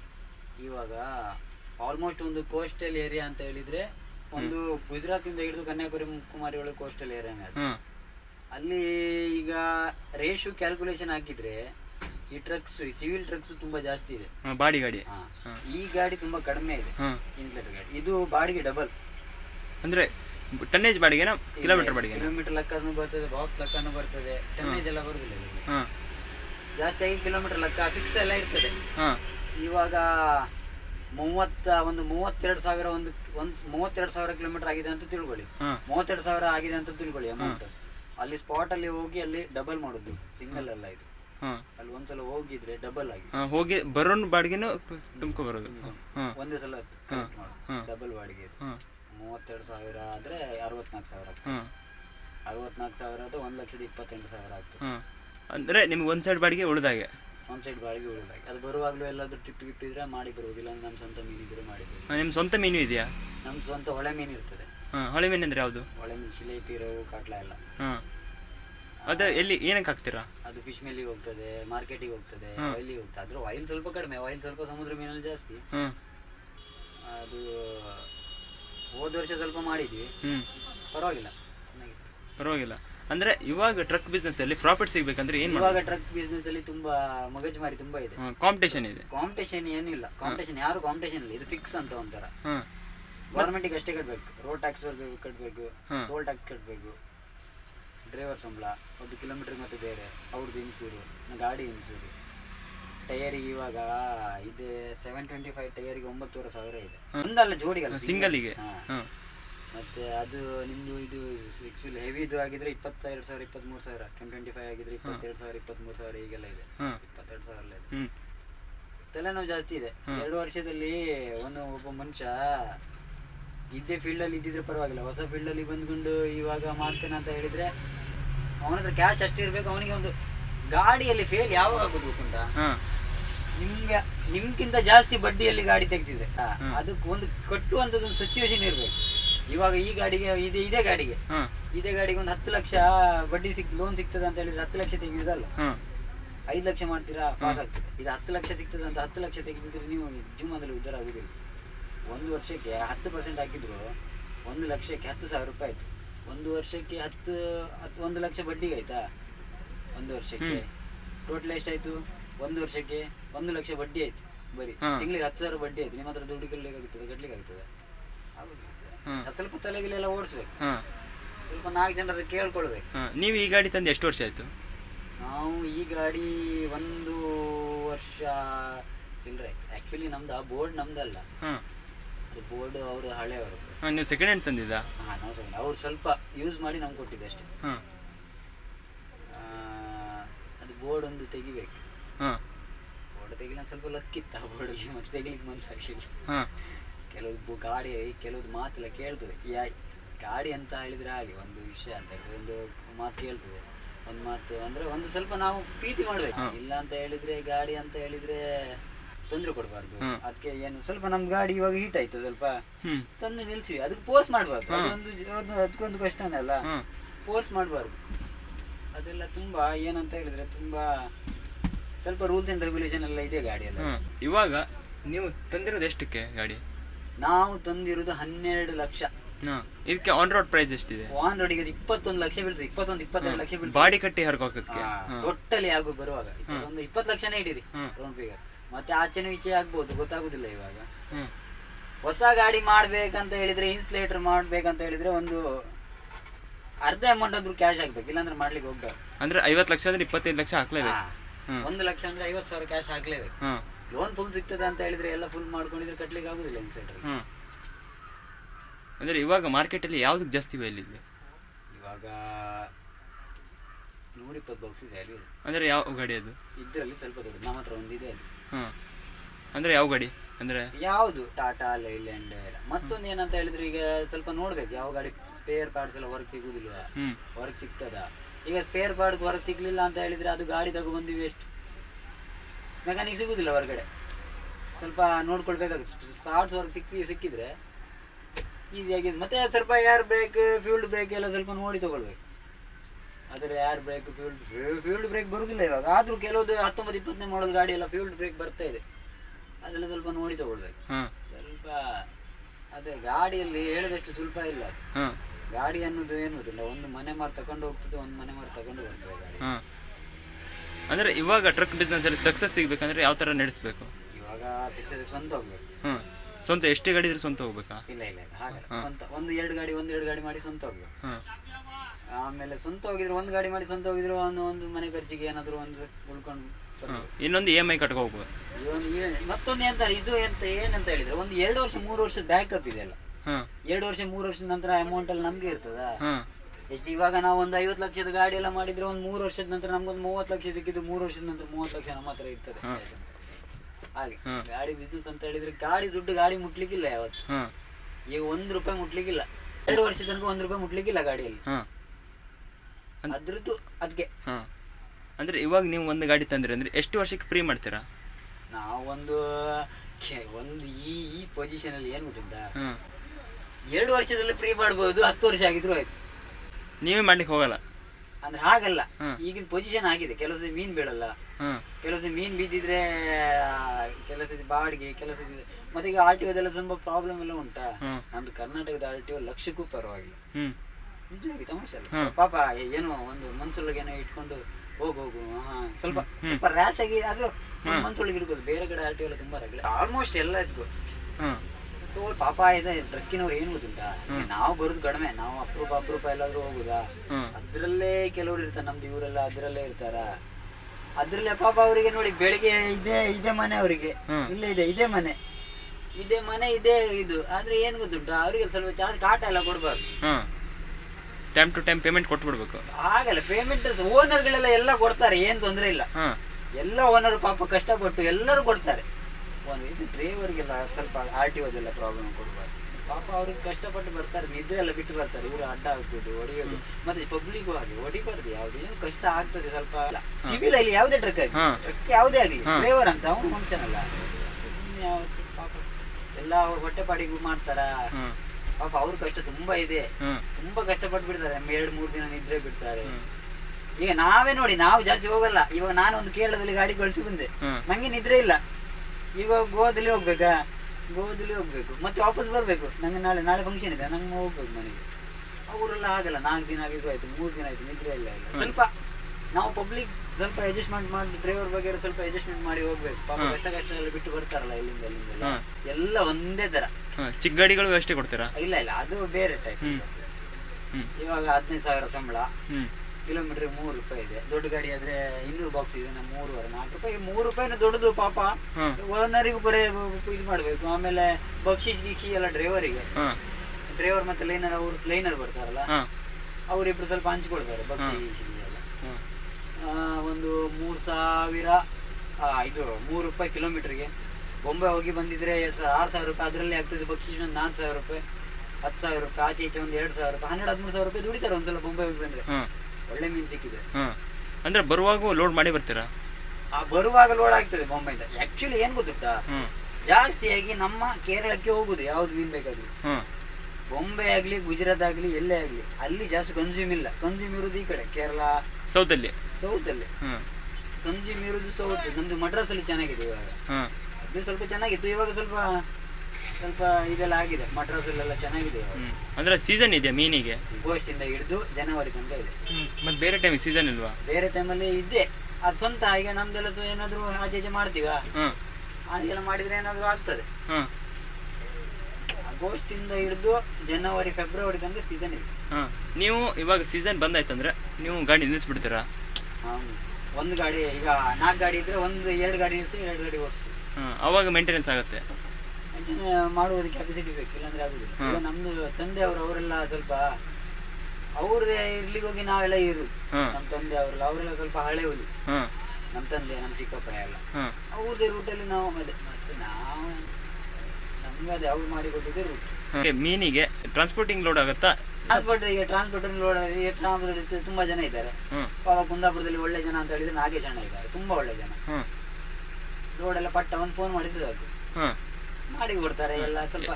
ಇವಾಗ ಆಲ್ಮೋಸ್ಟ್ ಒಂದು ಕೋಸ್ಟಲ್ ಏರಿಯಾ ಅಂತ ಹೇಳಿದ್ರೆ ಒಂದು ಗುಜರಾತ್ ಇಂದ ಹಿಡಿದು ಕನ್ಯಾಕುಮಾರಿ ಒಳಗೆ ಕೋಸ್ಟಲ್ ಏರಿಯಾನೇ ಅದು. ಹಾಂ. ಅಲ್ಲಿ ಈಗ ರೇಷು ಕ್ಯಾಲ್ಕುಲೇಷನ್ ಹಾಕಿದ್ರೆ ಈ ಟ್ರಕ್ಸ್ ಸಿವಿಲ್ ಟ್ರಕ್ಸ್ ತುಂಬಾ ಜಾಸ್ತಿ ಇದೆ. ಬಾಡಿ ಗಾಡಿ. ಹಾ. ಈ ಗಾಡಿ ತುಂಬಾ ಕಡಿಮೆ ಇದೆ. ಹಾಂ. ಇನ್ಫ್ಲೇಟರ್ ಗಾಡಿ. ಇದು ಬಾಡಿಗೆ ಡಬಲ್ ಅಂದ್ರೆ ಟನ್ನೇಜ್ ಬಾಡಿಗೆನಾ? ಕಿಲೋಮೀಟರ್ ಬಾಡಿಗೆ ಕಿಲೋಮೀಟರ್ ಲೆಕ್ಕನೂ ಬರ್ತದೆ ಬಾಕ್ಸ್ ಲೆಕ್ಕನೂ ಬರ್ತದೆ ಟನ್ನೇಜ್ ಎಲ್ಲ ಬರುದಿಲ್ಲ ಇದಕ್ಕೆ. ಹಾಂ. ಜಾಸ್ತಿ ಆಗಿ ಕಿಲೋಮೀಟರ್ ಲೆಕ್ಕ ಫಿಕ್ಸ್ ಎಲ್ಲ ಇರ್ತದೆ. ಹಾಂ. ಇವಾಗ ಮೂವತ್ತ ಒಂದು ಮೂವತ್ತೆರಡು ಸಾವಿರ ಒಂದು ಒಂದು ಮೂವತ್ತೆರಡು ಸಾವಿರ ಕಿಲೋಮೀಟರ್ ಆಗಿದೆ ಅಂತ ತಿಳ್ಕೊಳ್ಳಿ. ಹಾ. ಮೂವತ್ತೆರಡು ಸಾವಿರ ಆಗಿದೆ ಅಂತ ತಿಳ್ಕೊಳ್ಳಿ ಅಮೌಂಟ್ ಅಲ್ಲಿ ಸ್ಪಾಟ್ ಅಲ್ಲಿ ಹೋಗಿ ಅಲ್ಲಿ ಡಬಲ್ ಮಾಡುದು ಸಿಂಗಲ್ ಅಲ್ಲ ಇದು. ಅಲ್ಲಿ ಒಂದ್ಸಲ ಹೋಗಿದ್ರೆ ಡಬಲ್ ಆಗಿ. ಹೋಗಿ ಬರೋನ್ ಬಾಡಿಗೆನೂ ತುಂಬ್ಕೊ ಬರೋದು. ಒಂದೇ ಸಲ ಡಬಲ್ ಬಾಡಿಗೆ ಮೂವತ್ತೆರಡು ಸಾವಿರ ಆದ್ರೆ ಅರವತ್ನಾಲ್ಕು ಸಾವಿರ ಅರವತ್ನಾಲ್ಕು ಸಾವಿರ ಅದು ಒಂದು ಲಕ್ಷದ ಇಪ್ಪತ್ತೆಂಟು ಸಾವಿರ ಆಗ್ತದೆ. ಅಂದ್ರೆ ನಿಮ್ಗೆ ಒಂದ್ ಸೈಡ್ ಬಾಡಿಗೆ ಉಳಿದಾಗೆ. ಒಂದ್ ಸೈಡ್ ಬಾಡಿಗೆ ಉಳಿದಾಗೆ. ಅದು ಬರುವಾಗಲೂ ಎಲ್ಲಾದ್ರೂ ಟಿಪ್ ಗಿಪ್ ಇದ್ರೆ ಮಾಡಿ ಬರುವುದಿಲ್ಲ ನಮ್ಮ ಸ್ವಂತ ಮೀನಿದ್ರೆ ಮಾಡಿ ನಿಮ್ಮ ಸ್ವಂತ ಮೀನು ಇದೆಯಾ? ನಮ್ಮ ಸ್ವಂತ ಹೊಳೆ ಮೀನು ಇರ್ತದೆ. ಹಾ ಹೊಳೆ ಮೀನು ಅಂದ್ರೆ ಯಾವ್ದು? ಹೊಳೆ ಮೀನು ಶಿಲೇಪಿ ತೀರವು ಕಾಟ್ಲ ಎಲ್ಲ. ಹಾ. ಅದ ಎಲ್ಲಿ ಏನಕ್ಕೆ ಹಾಕ್ತೀರಾ? ಅದು ಫಿಶ್ ಮೇಲಿಗೆ ಹೋಗ್ತದೆ ಮಾರ್ಕೆಟಿಗೆ ಹೋಗ್ತದೆ ಆಯಿಲಿಗೆ ಹೋಗ್ತದೆ. ಅದ್ರ ಆಯಿಲ್ ಸ್ವಲ್ಪ ಕಡಿಮೆ ಆಯಿಲ್ ಸ್ವಲ್ಪ ಸಮುದ್ರ ಮೀನಲ್ಲಿ ಜಾಸ್ತಿ. ಹಾ ಅದು ಹೋದ ವರ್ಷ ಸ್ವಲ್ಪ ಮಾಡಿದ್ವಿ. ಹ್ಮ್. ಪರವಾಗಿಲ್ಲ ಚೆನ್ನಾಗಿತ್ತು. ಪರವಾಗಿಲ್ಲ. ಅಂದ್ರೆ ಇವಾಗ ಟ್ರಕ್ ಬಿಸ್ನೆಸ್ ಅಲ್ಲಿ ಪ್ರಾಫಿಟ್ ಸಿಗ್ಬೇಕಂದ್ರೆ ಏನ್ ಇವಾಗ ಟ್ರಕ್ ಬಿಸ್ನೆಸ್ ಅಲ್ಲಿ ತುಂಬಾ ಮಗಜ್ ಮಾರಿ ತುಂಬಾ ಇದೆ. ಕಾಂಪಿಟೇಷನ್ ಇದೆ. ಕಾಂಪಿಟೇಷನ್ ಏನಿಲ್ಲ. ಕಾಂಪಿಟೇಷನ್ ಯಾರು ಕಾಂಪಿಟೇಷನ್ ಇಲ್ಲ. ಇದು ಫಿಕ್ಸ್ ಅಂತ ಒಂಥರ. ಗವರ್ನಮೆಂಟ್ ಗೌರ್ಮೆಂಟಿಗೆ ಅಷ್ಟೇ ಕಟ್ಬೇಕು. ರೋಡ್ ಟ್ಯಾಕ್ಸ್ ಕಟ್ಬೇಕು. ಹಾ. ಟೋಲ್ ಟ್ಯಾಕ್ಸ್ ಕಟ್ಟಬೇಕು ಡ್ರೈವರ್ ಸಂಬಳ ಒಂದು ಕಿಲೋಮೀಟರ್ ಮತ್ತೆ ಬೇರೆ ಅವ್ರದ್ದು ಇನ್ಸೂರು ಗಾಡಿ ಇನ್ಸೂರು ಟಯರ್ ಇವಾಗ ಇದು ಸೆವೆನ್ ಟ್ವೆಂಟಿ ಫೈವ್ ಟೈರಿಗೆ ಒಂಬತ್ತೂವರೆ ಸಾವಿರ ಇದೆ. ಒಂದಲ್ಲ ಜೋಡಿಗಲ್ಲ ಸಿಂಗಲ್ಗೆ ಹಾ. ಮತ್ತೆ ಅದು ನಿಮ್ದು ಇದು ವೀಲ್ ಹೆವಿ ಇದು ಆಗಿದ್ರೆ ಇಪ್ಪತ್ತೆರಡು ಸಾವಿರ ಇಪ್ಪತ್ತ್ಮೂರು ಸಾವಿರ ಟೆನ್ ಟ್ವೆಂಟಿ ಫೈವ್ ಆಗಿದ್ರೆ ಇಪ್ಪತ್ತೆರಡು ಸಾವಿರ ಇಪ್ಪತ್ತ್ಮೂರು ಸಾವಿರ ಈಗೆಲ್ಲ ಇದೆ. ಇಪ್ಪತ್ತೆರಡು ಸಾವಿರ ಇದೆ. ತಲೆನೋವು ಜಾಸ್ತಿ ಇದೆ. ಎರಡು ವರ್ಷದಲ್ಲಿ ಒಂದು ಒಬ್ಬ ಮನುಷ್ಯ ಇದ್ದೇ ಫೀಲ್ಡಲ್ಲಿ ಇದ್ದಿದ್ರೆ ಪರವಾಗಿಲ್ಲ. ಹೊಸ ಫೀಲ್ಡಲ್ಲಿ ಬಂದ್ಕೊಂಡು ಇವಾಗ ಮಾಡ್ತೇನೆ ಅಂತ ಹೇಳಿದ್ರೆ ಅವನ ಹತ್ರ ಕ್ಯಾಶ್ ಅಷ್ಟು ಇರಬೇಕು ಅವನಿಗೆ ಒಂದು ಗಾಡಿಯಲ್ಲಿ ಫೇಲ್ ಯಾವಾಗ ಆಗೋದು ಗೊತ್ತುಂಟಾ? ನಿಮ್ಗೆ ನಿಮ್ಗಿಂತ ಜಾಸ್ತಿ ಬಡ್ಡಿಯಲ್ಲಿ ಗಾಡಿ ತೆಗ್ದಿದ್ರೆ ಅದಕ್ಕೆ ಒಂದು ಕಟ್ಟುವಂಥದ್ದು ಒಂದು ಸಿಚುವೇಶನ್ ಇರಬೇಕು. ಇವಾಗ ಈ ಗಾಡಿಗೆ ಇದೆ ಇದೇ ಗಾಡಿಗೆ ಇದೇ ಗಾಡಿಗೆ ಒಂದು ಹತ್ತು ಲಕ್ಷ ಬಡ್ಡಿ ಸಿಕ್ ಲೋನ್ ಸಿಗ್ತದೆ ಅಂತ ಹೇಳಿದ್ರೆ ಹತ್ತು ಲಕ್ಷ ತೆಗೆಯುವುದಲ್ಲ ಐದು ಲಕ್ಷ ಮಾಡ್ತೀರಾ? ಪಾಸ್ ಆಗ್ತದೆ. ಇದು ಹತ್ತು ಲಕ್ಷ ಸಿಗ್ತದೆ ಅಂತ ಹತ್ತು ಲಕ್ಷ ತೆಗೆದಿದ್ರೆ ನೀವು ಜೀವನದಲ್ಲಿ ಉದ್ದಾರ ಆಗುದಿಲ್ಲ. ಒಂದು ವರ್ಷಕ್ಕೆ ಹತ್ತು ಪರ್ಸೆಂಟ್ ಹಾಕಿದ್ರು ಒಂದು ಲಕ್ಷಕ್ಕೆ ಹತ್ತು ಸಾವಿರ ರೂಪಾಯಿ ಆಯ್ತು. ಒಂದು ವರ್ಷಕ್ಕೆ ಹತ್ತು ಹತ್ತು ಒಂದು ಲಕ್ಷ ಬಡ್ಡಿಗೆ ಆಯ್ತಾ? ಒಂದು ವರ್ಷಕ್ಕೆ. ಟೋಟಲ್ ಎಷ್ಟಾಯ್ತು ಒಂದು ವರ್ಷಕ್ಕೆ ಒಂದು ಲಕ್ಷ ಬಡ್ಡಿ ಆಯ್ತು. ಬರಿ. ತಿಂಗಳಿಗೆ ಹತ್ತು ಸಾವಿರ ಬಡ್ಡಿ ಆಯ್ತು. ನಿಮ್ಮ ಹತ್ರ ದುಡ್ಡು ಕಟ್ಲಿಕ್ಕೆ ಆಗ್ತದೆ ಕಟ್ಲಿಕ್ಕೆ ಆಗ್ತದೆ. ಅದು ಸ್ವಲ್ಪ ತಲೆಗಿಲೆಲ್ಲ ಓಡಿಸ್ಬೇಕು. ಸ್ವಲ್ಪ ನಾಲ್ಕು ಜನರ ಕೇಳ್ಕೊಳ್ಬೇಕು. ನೀವು ಈ ಗಾಡಿ ತಂದು ಎಷ್ಟು ವರ್ಷ ಆಯ್ತು? ನಾವು ಈ ಗಾಡಿ ಒಂದು ವರ್ಷ ಚಿಲ್ಲರೆ ಆಕ್ಚುಲಿ ನಮ್ದು ಆ ಬೋರ್ಡ್ ನಮ್ದಲ್ಲ. ಬೋರ್ಡ್ ಅವರು ಹಳೆಯವರು ಅವರು. ನೀವು ಸೆಕೆಂಡ್ ಹ್ಯಾಂಡ್ ತಂದಿದ್ದಾ? ಹಾಂ ನಾವು ಸಹ ಅವ್ರು ಸ್ವಲ್ಪ ಯೂಸ್ ಮಾಡಿ ನಮ್ಗೆ ಕೊಟ್ಟಿದ್ದು ಅಷ್ಟೇ. ಹಾ. ಆ, ಅದು ಬೋರ್ಡ್ ಒಂದು ತೆಗಿಬೇಕು. ಹಾ. ಬೋರ್ಡ್ ತೆಗಿಲ್ಲ ಸ್ವಲ್ಪ ಲಕ್ಕಿತ್ತು ಆ ಬೋರ್ಡಲ್ಲಿ ಮತ್ತೆ ತೆಗಿಲಿಕ್ಕೆ ಮನಸ್ಸಾಗಲಿಲ್ಲ ಹಾ. ಕೆಲವು ಬು- ಗಾಡಿ ಕೆಲವ್ದು ಮಾತೆಲ್ಲ ಕೇಳ್ತದೆ. ಯಾ ಗಾಡಿ ಅಂತ ಹೇಳಿದ್ರೆ ಹಾಗೆ ಒಂದು ವಿಷಯ ಅಂತ ಹೇಳಿದ್ರೆ ಒಂದು ಮಾತು ಕೇಳ್ತದೆ. ಒಂದು ಮಾತು ಅಂದ್ರೆ ಒಂದು ಸ್ವಲ್ಪ ನಾವು ಪ್ರೀತಿ ಮಾಡ್ಬೇಕು. ಇಲ್ಲ ಅಂತ ಹೇಳಿದ್ರೆ ಗಾಡಿ ಅಂತ ಹೇಳಿದ್ರೆ ತೊಂದರೆ ಕೊಡಬಾರ್ದು. ಅದಕ್ಕೆ ಏನು ಸ್ವಲ್ಪ ನಮ್ ಗಾಡಿ ಇವಾಗ ಹೀಟ್ ಆಯ್ತು ಸ್ವಲ್ಪ ತಂದು ನಿಲ್ಸಿವಿ. ಅದಕ್ಕೆ ಪೋಸ್ಟ್ ಮಾಡಬಾರ್ದು. ಅದೊಂದು ಅದು ಅದಕ್ಕೊಂದು ಕಷ್ಟನೇ ಅಲ್ಲ? ಪೋಸ್ಟ್ ಮಾಡಬಾರ್ದು. ಅದೆಲ್ಲ ತುಂಬಾ ಏನಂತ ಹೇಳಿದ್ರೆ ತುಂಬಾ ಸ್ವಲ್ಪ ರೂಲ್ಸ್ ಅಂಡ್ ರೆಗ್ಯುಲೇಷನ್ ಎಲ್ಲ ಇದೆ ಗಾಡಿಯಲ್ಲ ಇವಾಗ ನೀವು ತಂದಿರೋದು ಎಷ್ಟಕ್ಕೆ ಗಾಡಿ? ನಾವು ತಂದಿರೋದು ಹನ್ನೆರಡು ಲಕ್ಷ. ಇದಕ್ಕೆ ಆನ್ ರೋಡ್ ಪ್ರೈಸ್ ಎಷ್ಟಿದೆ? ಆನ್ ರೋಡಿಗೆ ಇಪ್ಪತ್ತೊಂದು ಲಕ್ಷ ಬೀಳ್ತದೆ. ಇಪ್ಪತ್ತೊಂದು ಇಪ್ಪತ್ತೆರಡು ಲಕ್ಷ ಬೀಳ್ತದೆ. ಬಾಡಿ ಕಟ್ಟಿ ಹರ್ಕೋಕಕ್ಕೆ. ಟೋಟಲಿ ಆಗೋ ಬರುವಾಗ. ಒಂದು ಇಪ್ಪತ್ತು ಲಕ್ಷನೇ ಇಡೀರಿ. ರೌಂಡ್ ಫಿಗರ್ ಮತ್ತೆ ಆಚೆನೂ ಈಚೆ ಆಗ್ಬೋದು ಗೊತ್ತಾಗುದಿಲ್ಲ ಇವಾಗ. ಹೊಸ ಗಾಡಿ ಮಾಡ್ಬೇಕಂತ ಹೇಳಿದ್ರೆ ಇನ್ಸ್ಲೇಟರ್ ಮಾಡ್ಬೇಕಂತ ಹೇಳಿದ್ರೆ ಒಂದು ಅರ್ಧ ಅಮೌಂಟ್ ಆದ್ರೂ ಕ್ಯಾಶ್ ಆಗ್ಬೇಕು ಇಲ್ಲಾಂದ್ರೆ ಮಾಡ್ಲಿಕ್ಕೆ ಹೋಗ್ಬಾರ್ದು. ಅಂದ್ರೆ ಐವತ್ತು ಲಕ್ಷ ಅಂದ್ರೆ ಇಪ್ಪತ್ತೈದು ಲಕ್ಷ ಹಾಕ್ಲೇಬೇಕು. ಒಂದು ಲಕ್ಷ ಅಂದ್ರೆ ಐವತ್ತು ಸಾವಿರ ಕ್ಯಾಶ್ ಹಾಕ್ಲೇಬೇಕು. ಲೋನ್ ಫುಲ್ ಸಿಗ್ತದೆ ಅಂತ ಹೇಳಿದ್ರೆ ಎಲ್ಲ ಫುಲ್ ಮಾಡ್ಕೊಂಡಿದ್ರೆ ಕಟ್ಲಿಕ್ಕೆ ಆಗುದಿಲ್ಲ ಇನ್ಸುಲೇಟರ್ ಅಂದ್ರೆ ಇವಾಗ ಮಾರ್ಕೆಟಲ್ಲಿ ಯಾವ್ದು ಜಾಸ್ತಿ ವ್ಯಾಲ್ಯೂ ಇದೆ? ಇವಾಗ ನೂರಿಪ್ಪತ್ತು ಬಾಕ್ಸ್ ಇದೆ ಅಲ್ಲಿ. ಅಂದ್ರೆ ಯಾವ ಗಾಡಿ ಅದು? ಇದ್ರಲ್ಲಿ ಸ್ವಲ್ಪ ದೊಡ್ಡ ನಮ್ಮ ಹತ್ರ ಒಂದಿದೆ ಅಲ್ಲಿ. ಹಾ ಅಂದ್ರೆ ಯಾವ ಗಾಡಿ? ಅಂದ್ರೆ? ಯಾವುದು? ಟಾಟಾ ಲೈಲ್ಯಾಂಡ್ ಎಲ್ಲ. ಮತ್ತೊಂದು ಏನಂತ ಹೇಳಿದ್ರೆ ಈಗ ಸ್ವಲ್ಪ ನೋಡ್ಬೇಕು ಯಾವ ಗಾಡಿ ಸ್ಪೇರ್ ಪಾರ್ಟ್ಸ್ ಎಲ್ಲ ವರ್ಕ್ ಸಿಗುದಿಲ್ಲ ಹೊರಗೆ ವರ್ಕ್ ಸಿಗ್ತದ? ಈಗ ಸ್ಪೇರ್ ಪಾರ್ಟ್ಸ್ ವರ್ಕ್ ಸಿಗ್ಲಿಲ್ಲ ಅಂತ ಹೇಳಿದ್ರೆ ಅದು ಗಾಡಿ ತಗೊಬಂದು ವೇಸ್ಟ್ ಮೆಕ್ಯಾನಿಕ್ ಸಿಗುದಿಲ್ಲ ಹೊರಗಡೆ. ಸ್ವಲ್ಪ ನೋಡ್ಕೊಳ್ಬೇಕಾಗುತ್ತೆ. ಪಾರ್ಟ್ಸ್ ವರ್ಕ್ ಸಿಕ್ಕಿ ಸಿಕ್ಕಿದ್ರೆ ಈಸಿಯಾಗಿ ಮತ್ತೆ ಸ್ವಲ್ಪ ಏರ್ ಬ್ರೇಕ್ ಫ್ಯೂಲ್ಡ್ ಬ್ರೇಕ್ ಎಲ್ಲ ಸ್ವಲ್ಪ ನೋಡಿ ತಗೊಳ್ಬೇಕು. ಅದರ ಏರ್ ಬ್ರೇಕ್ ಫ್ಯೂಲ್ಡ್ ಫ್ಯೂಲ್ಡ್ ಬ್ರೇಕ್ ಬರುದಿಲ್ಲ ಇವಾಗ. ಆದ್ರೂ ಕೆಲವೊಂದು ಹತ್ತೊಂಬತ್ತು ಇಪ್ಪತ್ತನೇ ಮಾಡಲ್ ಗಾಡಿ ಎಲ್ಲ ಫ್ಯೂಲ್ಡ್ ಬ್ರೇಕ್ ಬರ್ತಾ ಇದೆ. ಅದೆಲ್ಲ ಸ್ವಲ್ಪ ನೋಡಿ ತಗೊಳ್ಬೇಕು. ಸ್ವಲ್ಪ ಅದೇ ಗಾಡಿಯಲ್ಲಿ ಹೇಳಿದಷ್ಟು ಸ್ವಲ್ಪ ಇಲ್ಲ. ಗಾಡಿ ಅನ್ನೋದು ಏನುವುದಿಲ್ಲ ಒಂದು ಮನೆ ಮಾರು ತಗೊಂಡು ಹೋಗ್ತದೆ ಒಂದು ಮನೆ ಮಾರು ತಗೊಂಡು ಬರ್ತದೆ ಗಾಡಿ. ಅಂದ್ರೆ ಇವಾಗ ಟ್ರಕ್ ಬಿಸ್ನೆಸ್ ಅಲ್ಲಿ ಸಕ್ಸಸ್ ಸಿಗ್ಬೇಕಂದ್ರೆ ಯಾವ ತರ ನಡೆಸಬೇಕು? ಇವಾಗ ಸಕ್ಸಸ್ ಸ್ವಂತ ಹೋಗ್ಬೇಕು. ಸ್ವಂತ ಎಷ್ಟೇ ಗಾಡಿ ಇದ್ರೆ ಸ್ವಂತ ಹೋಗ್ಬೇಕಾ? ಇಲ್ಲ ಇಲ್ಲ ಹಾಗೆ ಸ್ವಂತ ಒಂದು ಎರಡು ಗಾಡಿ ಒಂದು ಎರಡು ಗಾಡಿ ಮಾಡಿ ಸ್ವಂತ ಹೋಗ್ಬೇಕು. ಆಮೇಲೆ ಸ್ವಂತ ಹೋಗಿದ್ರು ಒಂದು ಗಾಡಿ ಮಾಡಿ ಸ್ವಂತ ಹೋಗಿದ್ರು ಅವನು ಒಂದು ಮನೆ ಖರ್ಚಿಗೆ ಏನಾದ್ರು ಒಂದು ಉಳ್ಕೊಂಡು ಇನ್ನೊಂದು ಇ ಎಂ ಐ ಕಟ್ಕೊ ಹೋಗುವ ಇವನು ಮತ್ತೊಂದು ಎಂತ ಇದು ಎಂತ ಏನಂತ ಹೇಳಿದ್ರೆ ಒಂದು ಎರಡು ವರ್ಷ ಮೂರು ವರ್ಷದ ಬ್ಯಾಕಪ್ ಇದೆ ಅಲ್ಲ. ಹಾಂ ಎರಡು ವರ್ಷ ಮೂರು ವರ್ಷದ ನಂತರ ಅಮೌಂಟ್ ಅಲ್ಲಿ ನಮ್ಗೆ ಇರ್ತದ? ಹಾಂ ಹೆಚ್ಚು ಇವಾಗ ನಾವು ಒಂದು ಐವತ್ತು ಲಕ್ಷದ ಗಾಡಿ ಎಲ್ಲ ಮಾಡಿದ್ರೆ ಒಂದು ಮೂರು ವರ್ಷದ ನಂತರ ನಮ್ಗೊಂದು ಮೂವತ್ತು ಲಕ್ಷ ಸಿಕ್ಕಿದ್ದು ಮೂರು ವರ್ಷದ ನಂತರ ಮೂವತ್ತು ಲಕ್ಷ ನಮ್ಮ ಹತ್ರ ಇರ್ತದೆ. cash ಅಂತ. ಹಾಗೆ ಗಾಡಿ ವಿದ್ಯುತ್ ಅಂತ ಹೇಳಿದ್ರೆ ಗಾಡಿ ದುಡ್ಡು ಗಾಡಿ ಮುಟ್ಲಿಕ್ಕಿಲ್ಲ ಯಾವತ್ತು. ಹಾಂ ಈಗ ಒಂದು ರೂಪಾಯಿ ಮುಟ್ಲಿಕ್ಕಿಲ್ಲ. ಎರಡು ವರ್ಷದ ತನಕ ಒಂದು ರೂಪಾಯಿ ಮುಟ್ಲಿಕ್ಕಿಲ್ಲ ಗಾಡಿಯಲ್ಲಿ. ಹಾಂ ಅದ್ರದ್ದು ಅದಕ್ಕೆ ಹಾಂ. ಅಂದರೆ ಇವಾಗ ನೀವು ಒಂದು ಗಾಡಿ ತಂದ್ರೆ ಅಂದರೆ ಎಷ್ಟು ವರ್ಷಕ್ಕೆ ಫ್ರೀ ಮಾಡ್ತೀರಾ? ನಾವೊಂದು ಕೆ- ಒಂದು ಈ ಈ ಪೊಸಿಷನ್ ಅಲ್ಲಿ ಏನು ಗೊತ್ತುಂಟಾ ಹಾಂ. ಎರಡು ವರ್ಷದಲ್ಲಿ ಫ್ರೀ ಮಾಡ್ಬೋದು ಹತ್ತು ವರ್ಷ ಆಗಿದ್ರು ಆಯ್ತು. ನೀವೇ ಮಾಡ್ಲಿಕ್ಕೆ ಹೋಗಲ್ಲ? ಅಂದ್ರೆ ಹಾಗಲ್ಲ. ಹ್ಮ್. ಈಗಿನ ಪೊಸಿಷನ್ ಆಗಿದೆ ಕೆಲವು ಸತಿ ಮೀನ್ ಬೀಳಲ್ಲ. ಹಾಂ. ಕೆಲವು ಮೀನ್ ಬಿದ್ದಿದ್ರೆ ಕೆಲವು ಸತಿ ಬಾಡಿಗೆ ಕೆಲವು ಮತ್ತೆ ಈಗ ಆರ್ ಟಿ ಓದೆಲ್ಲ ತುಂಬಾ ಪ್ರಾಬ್ಲಮ್ ಎಲ್ಲ ಉಂಟಾ. ಹ್ಮ್. ನಮ್ದು ಕರ್ನಾಟಕದ ಆರ್ ಟಿ ಓ ಲಕ್ಷಕ್ಕೂ ಪರವಾಗಿಲ್ಲ. ಹ್ಞೂ ನಿಜವಾಗಿ ತಮಾಷೆ ಅಲ್ಲ. ಪಾಪ ಏನೋ ಒಂದು ಮನ್ಸೊಳಗೇನೋ ಇಟ್ಕೊಂಡು ಹೋಗು ಹೋಗು ಹಾ ಸ್ವಲ್ಪ ಸ್ವಲ್ಪ ರ್ಯಾಶ್ ಆಗಿ ಅದು ಮನ್ಸೊಳಗೆ ಇಟ್ಕೋದು ಬೇರೆ ಕಡೆ ಆರ್ ಟಿ ಎಲ್ಲ ತುಂಬಾ ರಗಳೆ ಆಲ್ಮೋಸ್ಟ್ ಎಲ್ಲ ಇದ್ಕೋ. ಪಾಪ ಇದೆ ಟ್ರಕ್ಕಿನವ್ರು ಏನು ಗೊತ್ತುಂಟಾ ಈಗ ನಾವು ಬರೋದು ಕಡಿಮೆ. ನಾವು ಅಪರೂಪ ಅಪರೂಪ ಎಲ್ಲಾದ್ರೂ ಹೋಗುದಾ? ಅದ್ರಲ್ಲೇ ಕೆಲವ್ರು ಇರ್ತಾರೆ. ನಮ್ದು ಇವರೆಲ್ಲ ಅದ್ರಲ್ಲೇ ಇರ್ತಾರ? ಅದ್ರಲ್ಲೇ ಪಾಪ ಅವರಿಗೆ ನೋಡಿ ಬೆಳಿಗ್ಗೆ ಇದೇ ಇದೇ ಮನೆ ಅವರಿಗೆ. ಇಲ್ಲ ಇದೆ ಇದೇ ಮನೆ. ಇದೇ ಮನೆ ಇದೇ ಇದು. ಆದ್ರೆ ಏನ್ ಗೊತ್ತುಂಟು? ಅವರಿಗೆ ಸ್ವಲ್ಪ ಚಾರ್ಜ್ ಕಾಟ ಎಲ್ಲ ಕೊಡ್ಬಾರ್ದು. ಟೈಮ್ ಟು ಟೈಮ್ ಪೇಮೆಂಟ್ ಕೊಟ್ಬಿಡ್ಬೇಕು. ಆಗಲ್ಲ ಪೇಮೆಂಟ್ ಓನರ್ಗಳೆಲ್ಲ ಎಲ್ಲ ಕೊಡ್ತಾರೆ ಏನ್ ತೊಂದ್ರೆ ಇಲ್ಲ. ಹಾಂ. ಎಲ್ಲ ಓನರ್ ಪಾಪ ಕಷ್ಟಪಟ್ಟು ಎಲ್ಲರೂ ಕೊಡ್ತಾರೆ. ಒಂದು ಇದು ಡ್ರೈವರ್ಗೆಲ್ಲ ಸ್ವಲ್ಪ ಆರ್ ಟಿ ಓದೆಲ್ಲ ಪ್ರಾಬ್ಲಮ್ ಕೊಡ್ಬಾರ್ದು. ಪಾಪ ಅವ್ರಿಗೆ ಕಷ್ಟಪಟ್ಟು ಬರ್ತಾರೆ ನಿದ್ರೆ ಎಲ್ಲ ಬಿಟ್ಟು ಬರ್ತಾರೆ. ಇವರು ಅಡ್ಡ ಆಗ್ಬೋದು ಹೊಡೆಯೋದು. ಮತ್ತೆ ಪಬ್ಲಿಕ್ ಹಾಗೆ ಹೊಡಿಬಾರ್ದು ಯಾವ್ದು ಏನು ಕಷ್ಟ ಆಗ್ತದೆ ಸ್ವಲ್ಪ ಸಿವಿಲ್ ಅಲ್ಲಿ ಯಾವುದೇ ಟ್ರಕ್ ಆಗಲಿ ಟ್ರಕ್ ಯಾವುದೇ ಆಗಲಿ ಡ್ರೈವರ್ ಅಂತ ಅವನು ಮನುಷ್ಯನಲ್ಲ ಅಲ್ಲ. ಯಾವತ್ತು ಪಾಪ ಎಲ್ಲ ಹೊಟ್ಟೆಪಾಡಿಗೂ ಮಾಡ್ತಾರ? ಪಾಪ ಅವ್ರ ಕಷ್ಟ ತುಂಬಾ ಇದೆ. ತುಂಬಾ ಕಷ್ಟಪಟ್ಟು ಬಿಡ್ತಾರೆ. ಎರಡು ಮೂರು ದಿನ ನಿದ್ರೆ ಬಿಡ್ತಾರೆ. ಈಗ ನಾವೇ ನೋಡಿ ನಾವು ಜಾಸ್ತಿ ಹೋಗಲ್ಲ. ಇವಾಗ ನಾನು ಒಂದು ಕೇರಳದಲ್ಲಿ ಗಾಡಿ ಕಳಿಸಿ ಬಂದೆ. ನಂಗೆ ನಿದ್ರೆ ಇಲ್ಲ. ಇವಾಗ ಗೋದಲ್ಲಿ ಹೋಗ್ಬೇಕಾ? ಗೋದಲ್ಲಿ ಹೋಗ್ಬೇಕು. ಮತ್ತೆ ವಾಪಸ್ ಬರ್ಬೇಕು. ನಂಗೆ ನಾಳೆ ನಾಳೆ ಫಂಕ್ಷನ್ ಇದೆ. ನಂಗೆ ಹೋಗ್ಬೇಕು ಮನೆಗೆ. ಅವರೆಲ್ಲ ಆಗಲ್ಲ. ನಾಲ್ಕು ದಿನ ಆಗಿದ್ದು ಆಯ್ತು. ಮೂರು ದಿನ ಆಯ್ತು. ನಿದ್ರೆ ಇಲ್ಲ ಇಲ್ಲ ಸ್ವಲ್ಪ ನಾವು ಪಬ್ಲಿಕ್ ಸ್ವಲ್ಪ ಅಡ್ಜಸ್ಟ್ಮೆಂಟ್ ಮಾಡಿ ಡ್ರೈವರ್ ಬಗ್ಗೆ ಸ್ವಲ್ಪ ಅಡ್ಜಸ್ಟ್ಮೆಂಟ್ ಮಾಡಿ ಹೋಗ್ಬೇಕು. ಪಾಪ ಕಷ್ಟ ಕಷ್ಟ ಎಲ್ಲ ಬಿಟ್ಟು ಬರ್ತಾರಲ್ಲ ಇಲ್ಲಿಂದ ಇಲ್ಲಿಂದ ಎಲ್ಲ ಒಂದೇ ತರ. ಚಿಕ್ಕ ಗಾಡಿಗಳು ಅಷ್ಟೇ ಕೊಡ್ತೀರಾ? ಇಲ್ಲ ಇಲ್ಲ ಅದು ಬೇರೆ ಟೈಪ್. ಇವಾಗ ಹದಿನೈದು ಸಾವಿರ ಸಂಬಳ. ಕಿಲೋಮೀಟರ್ ಮೂರು ರೂಪಾಯಿ ಇದೆ. ದೊಡ್ಡ ಗಾಡಿ ಆದ್ರೆ ಇನ್ನೂರು ಬಾಕ್ಸ್ ಇದೆ ನಮ್ಮ ಮೂರುವರೆ ನಾಲ್ಕು ರೂಪಾಯಿ. ಮೂರು ರೂಪಾಯಿನ ದೊಡ್ಡದು ಪಾಪ. ಓನರಿಗೂ ಬರೀ ಇದು ಮಾಡಬೇಕು. ಆಮೇಲೆ ಬಕ್ಷಿಸ್ ಗಿಕ್ಷಿ ಎಲ್ಲ ಡ್ರೈವರಿಗೆ ಡ್ರೈವರ್ ಮತ್ತೆ ಲೈನರ್ ಅವರು ಲೈನರ್ ಬರ್ತಾರಲ್ಲ? ಅವರಿಬ್ರು ಸ್ವಲ್ಪ ಹಂಚ್ಕೊಳ್ತಾರೆ ಬಕ್ಷಿ ಗಿಕ್ಷಿ ಎಲ್ಲ. ಆ, ಒಂದು ಮೂರು ಸಾವಿರ ಆ, ಇದು ಮೂರು ರೂಪಾಯಿ ಕಿಲೋಮೀಟರ್ಗೆ ಬೊಂಬೆ ಹೋಗಿ ಬಂದಿದ್ರೆ ಎರಡು ಸಾವಿರ ಆರು ಸಾವಿರ ರೂಪಾಯಿ ಅದರಲ್ಲಿ ಆಗ್ತದೆ. ಬಕ್ಷೀಸ್ ಒಂದು ನಾಲ್ಕು ಸಾವಿರ ರೂಪಾಯಿ ಹತ್ತು ಸಾವಿರ ರೂಪಾಯಿ ಆಚೆ ಈಚೆ ಒಂದು ಎರಡು ಸಾವಿರ ರೂಪಾಯಿ ಹನ್ನೆರಡು ಹದಿಮೂರು ಸಾವಿರ ರೂಪಾಯಿ ದುಡಿತಾರೆ ಒಂದ್ಸಲ ಬೊಂಬೆ ಹೋಗಿ ಬಂದ್ರೆ. ಒಳ್ಳೆ ಮೀನು ಸಿಕ್ಕಿದೆ. ಅಂದ್ರೆ ಬರುವಾಗ ಲೋಡ್ ಮಾಡಿ ಬರ್ತೀರಾ? ಆ ಬರುವಾಗ ಲೋಡ್ ಆಗ್ತದೆ ಬೊಂಬೆಯಿಂದ. ಆಕ್ಚುಲಿ ಏನ್ ಗೊತ್ತುಂಟಾ? ಜಾಸ್ತಿಯಾಗಿ ನಮ್ಮ ಕೇರಳಕ್ಕೆ ಹೋಗುದು ಯಾವ್ದು ಮೀನ್ ಬೇಕಾದ್ರೂ. ಬೊಂಬೆ ಆಗ್ಲಿ ಗುಜರಾತ್ ಆಗ್ಲಿ ಎಲ್ಲೇ ಆಗ್ಲಿ ಅಲ್ಲಿ ಜಾಸ್ತಿ ಕನ್ಸ್ಯೂಮ್ ಇಲ್ಲ. ಕನ್ಸ್ಯೂಮ್ ಇರುವುದು ಈ ಕಡೆ ಕೇರಳ. ಸೌತ್ ಅಲ್ಲಿ. ಸೌತ್ ಅಲ್ಲಿ. ಕನ್ಸ್ಯೂಮ್ ಇರುವುದು ಸೌತ್ ನಮ್ದು ಮಡ್ರಾಸ್ ಅಲ್ಲಿ ಚೆನ್ನಾಗಿದೆ ಇವಾಗ. ಅದು ಸ್ವಲ್ಪ ಚೆನ್ನಾಗಿತ್ತು ಇವಾಗ ಸ್ವಲ್ಪ ಸ್ವಲ್ಪ ಇದೆಲ್ಲ ಆಗಿದೆ ಮಟ್ರಾಸಲ್ಲೆಲ್ಲ ಚೆನ್ನಾಗಿದೆ ಅಂದ್ರೆ ಸೀಸನ್ ಇದೆ ಮೀನಿಗೆ? August ಇಂದ ಹಿಡಿದು ಜನವರಿ ತನಕ ಇದೆ. ಮತ್ತೆ ಬೇರೆ ಟೈಮ್ ಸೀಸನ್ ಇಲ್ವಾ? ಬೇರೆ ಟೈಮಲ್ಲಿ ಇದ್ದೆ ಅದು ಸ್ವಂತ ಈಗ ನಮ್ದೆಲ್ಲ ಸೊ ಏನಾದ್ರು ಆಚೆ ಈಚೆ ಮಾಡ್ತೀವ? ಹಾಗೆಲ್ಲ ಮಾಡಿದ್ರೆ ಏನಾದ್ರು ಆಗ್ತದೆ. ಹಾಂ ಆಗಸ್ಟ್ ಇಂದ ಹಿಡಿದು ಜನವರಿ ಫೆಬ್ರವರಿ ತನಕ ಸೀಸನ್ ಇದೆ. ಹಾಂ ನೀವು ಇವಾಗ ಸೀಸನ್ ಬಂದಾಯ್ತಂದ್ರೆ ನೀವು ಗಾಡಿ ನಿಲ್ಲಿಸ್ಬಿಡ್ತೀರಾ? ಹೌದು. ಒಂದು ಗಾಡಿ ಈಗ ನಾಲ್ಕು ಗಾಡಿ ಇದ್ರೆ ಒಂದು ಎರಡು ಗಾಡಿ ಇರ್ತದೆ ಎರಡು ಗಾಡಿ ಓಡಿಸ್ತೀವಿ. ಹಾಂ ಅವಾಗ ಮೇಂಟೆನೆನ್ಸ್ ಆಗುತ್ತೆ. ಮಾಡುವುದಕ್ಕೆ ಮಾಡುವುದು ಕೆಪಾಸಿಟಿ ಬೇಕು ಇಲ್ಲಾಂದ್ರೆ ಆಗುದಿಲ್ಲ. ಈಗ ನಮ್ದು ತಂದೆ ಅವರು ಅವರೆಲ್ಲ ಸ್ವಲ್ಪ ಅವ್ರದೇ ಇರ್ಲಿಕ್ಕೆ ಹೋಗಿ ನಾವೆಲ್ಲ ಇರುದು. ಹಾಂ. ನಮ್ಮ ತಂದೆ ಅವರೆಲ್ಲ ಅವರೆಲ್ಲ ಸ್ವಲ್ಪ ಹಳೆ ಹುಲಿ ನಮ್ಮ ತಂದೆ ನಮ್ಮ ಚಿಕ್ಕಪ್ಪ ಎಲ್ಲ. ಅವ್ರದೇ ರೂಟಲ್ಲಿ ನಾವು ಅದೇ ಮತ್ತೆ ನಾವು ನಮ್ಗೆ ಅದೇ ಅವ್ರು ಮಾಡಿ ಕೊಟ್ಟಿದ್ದೆ ರೂಟ್ ಮೀನಿಗೆ ಟ್ರಾನ್ಸ್ಪೋರ್ಟಿಂಗ್ ಲೋಡ್ ಆಗುತ್ತಾ? ಟ್ರಾನ್ಸ್ಪೋರ್ಟ್ ಈಗ ಟ್ರಾನ್ಸ್ಪೋರ್ಟ್ ಲೋಡ್ ಟ್ರಾನ್ಸ್ಪೋರ್ಟ್ ತುಂಬಾ ಜನ ಇದ್ದಾರೆ. ಪಾಪ ಕುಂದಾಪುರದಲ್ಲಿ ಒಳ್ಳೆ ಜನ ಅಂತ ಹೇಳಿದ್ರೆ ನಾಗೇಶ್ ಅಣ್ಣ ಇದ್ದಾರೆ ತುಂಬಾ ಒಳ್ಳೆ ಜನ. ರೋಡ್ ಎಲ್ಲ ಪಟ್ಟ ಒಂದು ಫೋನ್ ಮಾಡಿದ್ರೆ ಅದು. ಹಾಂ. ಮಾಡಿ ಕೊಡ್ತಾರೆ ಎಲ್ಲ ಸ್ವಲ್ಪ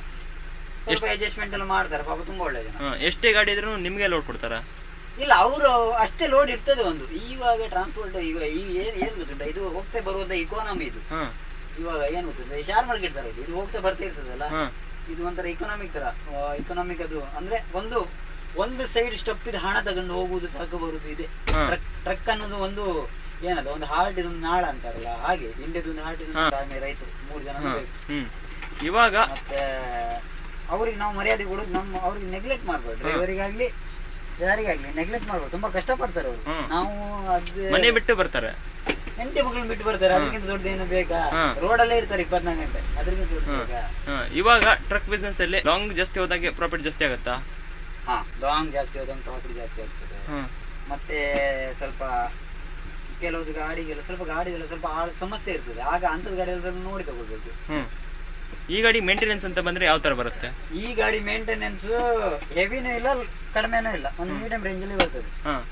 ಸ್ವಲ್ಪ ಅಡ್ಜಸ್ಟ್ಮೆಂಟ್ ಎಲ್ಲ ಮಾಡ್ತಾರೆ ಪಾಪ ತುಂಬಾ ಒಳ್ಳೆ ಜನ ಎಷ್ಟೇ ಗಾಡಿ ಇದ್ರೂ ನಿಮಗೆ ಲೋಡ್ ಕೊಡ್ತಾರಾ? ಇಲ್ಲ ಅವರು ಅಷ್ಟೇ ಲೋಡ್ ಇರ್ತದೆ ಒಂದು. ಇವಾಗ ಟ್ರಾನ್ಸ್ಪೋರ್ಟ್ ಈಗ ಈ ಏನ್ ಏನ್ ಗೊತ್ತುಂಟ? ಇದು ಹೋಗ್ತಾ ಬರುವಂತ ಇಕಾನಮಿ ಇದು. ಇವಾಗ ಏನ್ ಗೊತ್ತಿಲ್ಲ ಶೇರ್ ಮಾರ್ಕೆಟ್ ತರ ಇದು ಇದು ಹೋಗ್ತಾ ಬರ್ತಾ ಇರ್ತದಲ್ಲ? ಇದು ಒಂಥರ ಇಕನಾಮಿಕ್ ತರ ಇಕನಾಮಿಕ್ ಅದು. ಅಂದ್ರೆ ಒಂದು ಒಂದು ಸೈಡ್ ಸ್ಟೆಪ್ ಇದು ಹಣ ತಗೊಂಡು ಹೋಗುವುದು ತಗೋ ಬರುವುದು ಇದೆ. ಟ್ರಕ್ ಟ್ರಕ್ ಅನ್ನೋದು ಒಂದು ಏನದು ಒಂದು ಹಾರ್ಟ್ ಒಂದು ನಾಳ ಅಂತಾರಲ್ಲ ಹಾಗೆ ಇಂಡಿಯಾದ ಒಂದು ಇದೊಂದು ರೈತರು ಮೂರು ಜನ ಬೇಕು. ಇವಾಗ ಮತ್ತೆ ಅವ್ರಿಗೆ ನಾವು ಮರ್ಯಾದೆ ಕೊಡೋದು ನಮ್ಮ ಅವ್ರಿಗೆ ನೆಗ್ಲೆಕ್ಟ್ ಮಾಡ್ಬೋದು. ಡ್ರೈವರಿಗಾಗ್ಲಿ ಯಾರಿಗಾಗ್ಲಿ ನೆಗ್ಲೆಕ್ಟ್ ಮಾಡ್ಬೋದು. ತುಂಬಾ ಕಷ್ಟಪಡ್ತಾರೆ ಅವರು. ಹ್ಮ್. ನಾವು ಅದು ಮನೆ ಬಿಟ್ಟು ಬರ್ತಾರೆ. ಹೆಂಡತಿ ಮಕ್ಕಳು ಬಿಟ್ಟು ಬರ್ತಾರೆ. ಅದಕ್ಕಿಂತ ಏನು ಬೇಕಾ? ರೋಡ್ ರೋಡಲ್ಲೇ ಇರ್ತಾರೆ ಇಪ್ಪತ್ನಾಲ್ಕು ಗಂಟೆ. ಅದಕ್ಕಿಂತ ದೊಡ್ಡ ಬೇಕಾ? ಇವಾಗ ಟ್ರಕ್ ಬಿಸ್ನೆಸ್ ಅಲ್ಲಿ ಲಾಂಗ್ ಜಾಸ್ತಿ ಹೋದಾಗೆ ಪ್ರಾಫಿಟ್ ಜಾಸ್ತಿ ಆಗುತ್ತಾ? ಹಾ. ಲಾಂಗ್ ಜಾಸ್ತಿ ಹೋದಂಗೆ ಪ್ರಾಫಿಟ್ ಜಾಸ್ತಿ ಆಗ್ತದೆ. ಮತ್ತೆ ಸ್ವಲ್ಪ ಕೆಲವೊಂದು ಗಾಡಿಗೆಲ್ಲ ಸ್ವಲ್ಪ ಗಾಡಿಗೆಲ್ಲ ಸ್ವಲ್ಪ ಆ- ಸಮಸ್ಯೆ ಇರ್ತದೆ. ಆಗ ಅಂಥದ್ದು ಗಾಡಿಯಲ್ಲಿ ಸ್ವಲ್ಪ ನೋಡಿ ತಗೋಬೇಕು. ಹ್ಮ್. ಈ ಗಾಡಿ ಮೇಂಟೆನೆನ್ಸ್ ಅಂತ ಬಂದ್ರೆ ಯಾವ ತರ ಬರುತ್ತೆ? ಈ ಗಾಡಿ ಮೇಂಟೆನೆನ್ಸ್ ಹೆವಿನೂ ಇಲ್ಲ ಕಡಿಮೆನೂ ಇಲ್ಲ. ಒಂದು ಮೀಡಿಯಂ ರೇಂಜಲ್ಲಿ ಬರ್ತದೆ. ಹಾ.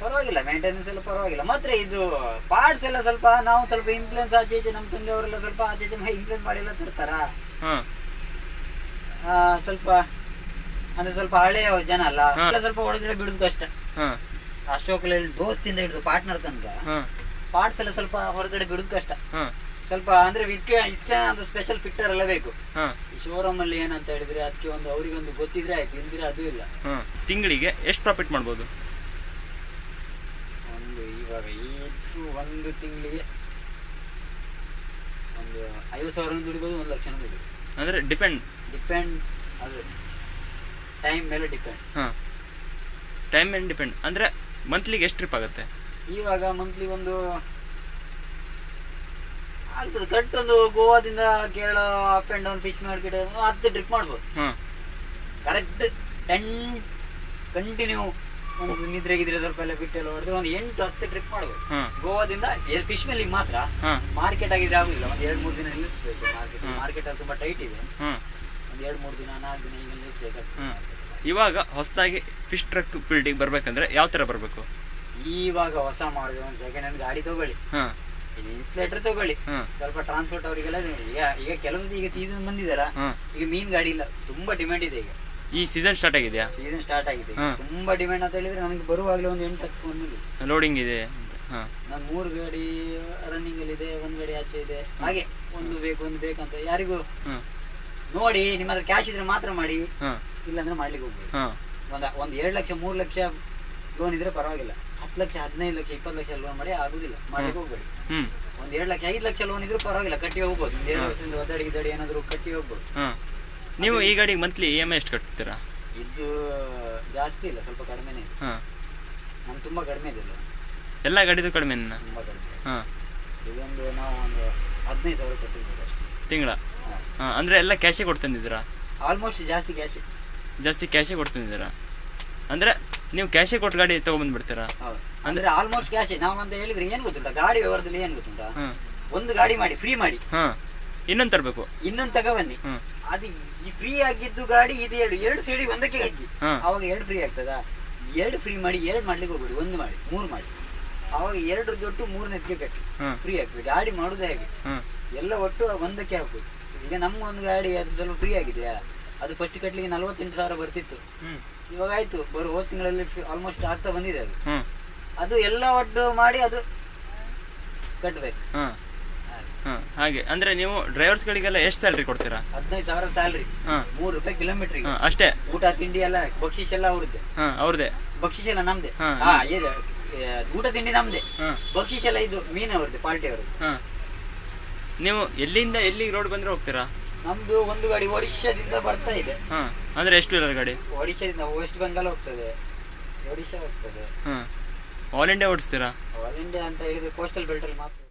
ಪರವಾಗಿಲ್ಲ ಮೇಂಟೆನೆನ್ಸ್ ಎಲ್ಲ ಪರವಾಗಿಲ್ಲ. ಮಾತ್ರ ಇದು ಪಾರ್ಟ್ಸ್ ಎಲ್ಲ ಸ್ವಲ್ಪ ನಾವು ಸ್ವಲ್ಪ ಇನ್ಫ್ಲುಯೆನ್ಸ್ ಆಚೆ ಈಚೆ ನಮ್ಮ ತಂದೆಯವರೆಲ್ಲ ಸ್ವಲ್ಪ ಆಚೆ ಈಚೆ ಇನ್ಫ್ಲುಯೆನ್ಸ್ ಮಾಡಿ ಎಲ್ಲ ತರ್ತಾರ? ಹಾ. ಆ, ಸ್ವಲ್ಪ ಅಂದ್ರೆ ಸ್ವಲ್ಪ ಹಳೆಯ ಜನ ಅಲ್ಲ? ಎಲ್ಲ ಸ್ವಲ್ಪ ಒಳಗಡೆ ಬಿಡುದು ಕಷ್ಟ ಹಾ. ಅಶೋಕಲ್ಲಿ ದೋಸ್ತಿಂದ ಹಿಡಿದು ಪಾರ್ಟ್ನರ್ ತನಕ ಪಾರ್ಟ್ಸ್ ಎಲ್ಲ ಸ್ವಲ್ಪ ಹೊರಗಡೆ ಬಿಡುದು ಕಷ್ಟ. ಸ್ವಲ್ಪ ಅಂದ್ರೆ ಇದಕ್ಕೆ ಇದಕ್ಕೆ ಒಂದು ಸ್ಪೆಷಲ್ ಫಿಟ್ಟರ್ ಎಲ್ಲ ಬೇಕು. ಶೋರೂಮ್ ಅಲ್ಲಿ ಏನಂತ ಹೇಳಿದ್ರೆ ಅದಕ್ಕೆ ಒಂದು ಅವರಿಗೊಂದು ಗೊತ್ತಿದ್ರೆ ಆಯ್ತು ಇಲ್ದಿರ ಅದು ಇಲ್ಲ. ತಿಂಗಳಿಗೆ ಎಷ್ಟು ಪ್ರಾಫಿಟ್ ಮಾಡ್ಬೋದು? ಒಂದು ಇವಾಗ ಇದು ಒಂದು ತಿಂಗಳಿಗೆ ಒಂದು ಐವತ್ತು ಸಾವಿರ ದುಡಿಬೋದು ಒಂದು ಲಕ್ಷ ದುಡಿಬೋದು. ಅಂದ್ರೆ ಡಿಪೆಂಡ್ ಡಿಪೆಂಡ್ ಅದು. ಟೈಮ್ ಮೇಲೆ ಡಿಪೆಂಡ್ ಹಾಂ. ಟೈಮ್ ಮೇಲೆ ಡಿಪೆಂಡ್ ಅಂದ್ರೆ ಮಂತ್ಲಿಗೆ ಎಷ್ಟು ಟ್ರಿಪ್ ಆಗುತ್ತೆ? ಇವಾಗ ಮಂತ್ಲಿ ಒಂದು ಆಗ್ತದೆ. ಕರೆಕ್ಟ್ ಒಂದು ಗೋವಾದಿಂದ Kerala up and down fish market ಹತ್ತು ಟ್ರಿಪ್ ಮಾಡ್ಬೋದು. ಕರೆಕ್ಟ್ ಟೆನ್ ಕಂಟಿನ್ಯೂ ಒಂದು ನಿದ್ರೆ ಗಿದ್ರೆ ಸ್ವಲ್ಪ ಎಲ್ಲ ಬಿಟ್ಟೆಲ್ಲ ಹೊಡೆದ್ರೆ ಒಂದು ಎಂಟು ಹತ್ತು ಟ್ರಿಪ್ ಮಾಡ್ಬೋದು. ಗೋವಾದಿಂದ ಫಿಶ್ ಮೇಲಿಗೆ ಮಾತ್ರ ಮಾರ್ಕೆಟ್ ಆಗಿದ್ರೆ ಆಗುದಿಲ್ಲ. ಒಂದು ಎರಡು ಮೂರು ದಿನ ನಿಲ್ಲಿಸ್ಬೇಕು. ಮಾರ್ಕೆಟ್ ಮಾರ್ಕೆಟ್ ಅಲ್ಲಿ ತುಂಬ ಟೈಟ್ ಇದೆ. ಒಂದು ಎರಡು ಮೂರು ದಿನ ನಾಲ್ಕು ದಿನ ಈಗ ನಿಲ್ಲಿಸ್ಬೇಕಾಗ್ತದೆ. ಇವಾಗ ಹೊಸದಾಗಿ ಫಿಶ್ ಟ್ರಕ್ ಫೀಲ್ಡಿಗೆ ಬರ್ಬೇಕಂದ್ರೆ ಯಾವ ತರ ಬರಬೇಕು? ಇವಾಗ ಹೊಸ ಮಾಡಿದ್ರೆ ಒಂದು ಸೆಕೆಂಡ್ ಹ್ಯಾಂಡ್ ಗಾಡಿ ತಗೊಳ್ಳಿ. ಹಾಂ. ಇನ್ಸ್ಲೇಟರ್ ತಗೊಳ್ಳಿ. ಹಾ. ಸ್ವಲ್ಪ ಟ್ರಾನ್ಸ್ಪೋರ್ಟ್ ಅವರಿಗೆಲ್ಲ ಈಗ ಈಗ ಕೆಲವೊಂದು ಈಗ ಸೀಸನ್ ಬಂದಿದೆಲ್ಲ ಈಗ ಮೀನ್ ಗಾಡಿ ಇಲ್ಲ ತುಂಬಾ ಡಿಮ್ಯಾಂಡ್ ಇದೆ ಈಗ. ಈ ಸೀಸನ್ ಸ್ಟಾರ್ಟ್ ಆಗಿದೆಯಾ? ಸೀಸನ್ ಸ್ಟಾರ್ಟ್ ಆಗಿದೆ. ತುಂಬಾ ಡಿಮ್ಯಾಂಡ್ ಅಂತ ಹೇಳಿದ್ರೆ ನನಗೆ ಬರುವಾಗಲೇ ಒಂದು ಎಂಟು ಹತ್ತು ಬಂದಿದೆ. ಲೋಡಿಂಗ್ ಇದೆ. ನಾನು ಮೂರು ಗಾಡಿ ರನ್ನಿಂಗ್ ಅಲ್ಲಿ ಇದೆ ಒಂದು ಗಾಡಿ ಆಚೆ ಇದೆ. ಹಾಗೆ ಒಂದು ಬೇಕು ಒಂದು ಬೇಕಂತ ಯಾರಿಗೂ ನೋಡಿ ನಿಮ್ಮ ಹತ್ರ ಕ್ಯಾಶ್ ಇದ್ರೆ ಮಾತ್ರ ಮಾಡಿ. ಇಲ್ಲಾಂದ್ರೆ ಮಾಡ್ಲಿಕ್ಕೆ ಹೋಗ್ಬೇಕು ಒಂದ್ ಒಂದ್ ಎರಡ್ ಲಕ್ಷ ಮೂರ್ ಲಕ್ಷ ಲೋನ್ ಇದ್ರೆ ಪರವಾಗಿಲ್ಲ. ಹತ್ತು ಲಕ್ಷ ಹದಿನೈದು ಲಕ್ಷ ಇಪ್ಪತ್ತು ಲಕ್ಷ ಲೋನ್ ಮಾಡಿ ಆಗುದಿಲ್ಲ. ಮಾಡ್ಲಿಕ್ಕೆ ಹೋಗ್ಬೇಡಿ. ಹ್ಮ್. ಎರಡ್ ಲಕ್ಷ ಐದು ಲಕ್ಷ ಲೋನ್ ಇದ್ರೂ ಪರವಾಗಿಲ್ಲ. ಕಟ್ಟಿ ಹೋಗ್ಬೋದು. ಒಂದ್ ಎರಡು ವರ್ಷದಿಂದ ಒದ್ದಾಡಿ ಗಿದ್ದಾಡಿ ಏನಾದ್ರು ಕಟ್ಟಿ ಹೋಗ್ಬೋದು. ನೀವು ಈ ಗಾಡಿಗೆ ಮಂತ್ಲಿ ಇ ಎಂ ಐ ಎಷ್ಟು ಕಟ್ತೀರಾ? ಇದು ಜಾಸ್ತಿ ಇಲ್ಲ ಸ್ವಲ್ಪ ಕಡಿಮೆನೇ ಇದೆ. ತುಂಬಾ ನಮ್ಗೆ ತುಂಬ ಕಡಿಮೆ ಇದೆ ಎಲ್ಲ ಗಾಡಿದು ಕಡಿಮೆ ತುಂಬಾ ಕಡಿಮೆ ಇದೊಂದು ನಾವು ಒಂದು ಹದಿನೈದು ಸಾವಿರ ಕಟ್ಟಿದ್ದೀವಿ ತಿಂಗಳ? ಹಾ ಅಂದ್ರೆ ಎಲ್ಲ ಕ್ಯಾಶೇ ಕೊಡ್ತಂದಿದ್ದೀರಾ ಆಲ್ಮೋಸ್ಟ್ ಜಾಸ್ತಿ ಕ್ಯಾಶ್ ಜಾಸ್ತಿ ಕ್ಯಾಶೇ ಕೊಡ್ತಂದಿದ್ದೀರಾ ಅಂದ್ರೆ ನೀವು ಕ್ಯಾಶೇ ಕೊಟ್ಟು ಗಾಡಿ ತೊಗೊಂಬಂದ್ಬಿಡ್ತೀರಾ ಹೌದು. ಅಂದ್ರೆ ಆಲ್ಮೋಸ್ಟ್ ಕ್ಯಾಶ್ ನಾವು ಅಂತ ಹೇಳಿದ್ರೆ ಏನು ಗೊತ್ತುಂಟಾ? ಗಾಡಿ ವ್ಯವಹಾರದಲ್ಲಿ ಏನು ಗೊತ್ತುಂಟಾ? ಹಾಂ. ಒಂದು ಗಾಡಿ ಮಾಡಿ ಫ್ರೀ ಮಾಡಿ. ಹಾಂ. ಇನ್ನೊಂದು ತರಬೇಕು. ಇನ್ನೊಂದು ತಗೊಬನ್ನಿ ಹ್ಮ್. ಅದು ಈ ಫ್ರೀ ಆಗಿದ್ದು ಗಾಡಿ ಇದು ಎರಡು ಎರಡು ಸೇಡಿ ಒಂದಕ್ಕೆ ಹಾಕಿ. ಅವಾಗ ಎರಡು ಫ್ರೀ ಆಗ್ತದಾ? ಎರಡು ಫ್ರೀ ಮಾಡಿ ಎರಡು ಮಾಡ್ಲಿಕ್ಕೆ ಹೋಗ್ಬೇಡಿ. ಒಂದು ಮಾಡಿ ಮೂರು ಮಾಡಿ. ಅವಾಗ ಎರಡು ದೊಡ್ಡ ಮೂರನೇ ಕಟ್ಟಿ. ಫ್ರೀ ಆಗ್ತದೆ. ಗಾಡಿ ಮಾಡುದೇ ಹಾಗೆ. ಎಲ್ಲ ಒಟ್ಟು ಒಂದಕ್ಕೆ ಹಾಕ್ಬೋದು. ಈಗ ಒಂದು ಗಾಡಿ ಅದು ಸ್ವಲ್ಪ ಫ್ರೀ ಆಗಿದೆಯಾ ಅದು ಫಸ್ಟ್ ಕಟ್ಲಿಕ್ಕೆ ನಲವತ್ತೆಂಟು ಸಾವಿರ ಬರ್ತಿತ್ತು. ಇವಾಗ ಆಯ್ತು. ಬರೋ ಹೋದ ತಿಂಗಳಲ್ಲಿ ಆಲ್ಮೋಸ್ಟ್ ಆಗ್ತಾ ಬಂದಿದೆ ಅದು. ಅದು ಎಲ್ಲ ಒಟ್ಟು ಮಾಡಿ ಅದು ಹಾಂ. ಹಾಗೆ. ಅಂದ್ರೆ ನೀವು ಡ್ರೈವರ್ಸ್ ಗಳಿಗೆಲ್ಲ ಎಷ್ಟು ಸ್ಯಾಲ್ರಿ ಕೊಡ್ತೀರಾ? ಹದಿನೈದು ಸಾವಿರ ಸ್ಯಾಲ್ರಿ ಮೂರು ರೂಪಾಯಿ ಕಿಲೋಮೀಟರ್ ಅಷ್ಟೇ. ಊಟ ತಿಂಡಿ ಎಲ್ಲ ಬಕ್ಷಿಸ್ ಎಲ್ಲ ಅವ್ರದ್ದೆ. ಅವ್ರದ್ದೇ. ಬಕ್ಷಿಸ್ ಎಲ್ಲ ನಮ್ದೆ. ಊಟ ತಿಂಡಿ ನಮ್ದೆ. ಬಕ್ಷಿಸ್ ಎಲ್ಲ ಇದು ಮೀನ್ ಅವ್ರದ್ದು ಪಾರ್ಟಿ ಅವ್ರದ್ದು ನೀವು ಎಲ್ಲಿಂದ ಎಲ್ಲಿಗೆ ರೋಡ್ ಬಂದ್ರೆ ಹೋಗ್ತೀರಾ? ನಮ್ದು ಒಂದು ಗಾಡಿ ಒಡಿಶಾದಿಂದ ಬರ್ತಾ ಇದೆ. ಹಾ ಅಂದ್ರೆ ಎಷ್ಟು ಇರೋದು ಗಾಡಿ? ಒಡಿಶಾದಿಂದ ವೆಸ್ಟ್ ಬೆಂಗಾಲ್ ಹೋಗ್ತದೆ. ಒಡಿಶಾ ಹೋಗ್ತದೆ. ಹಾ. ಆಲ್ ಇಂಡಿಯಾ ಓಡಿಸ್ತೀರಾ? ಆಲ್ ಇಂಡಿಯಾ ಅಂತ ಹೇಳಿದ್ರೆ ಕೋಸ್ಟಲ್ ಬೆಲ್ಟ್ ಅಲ್ಲಿ ಮಾತ್ರ.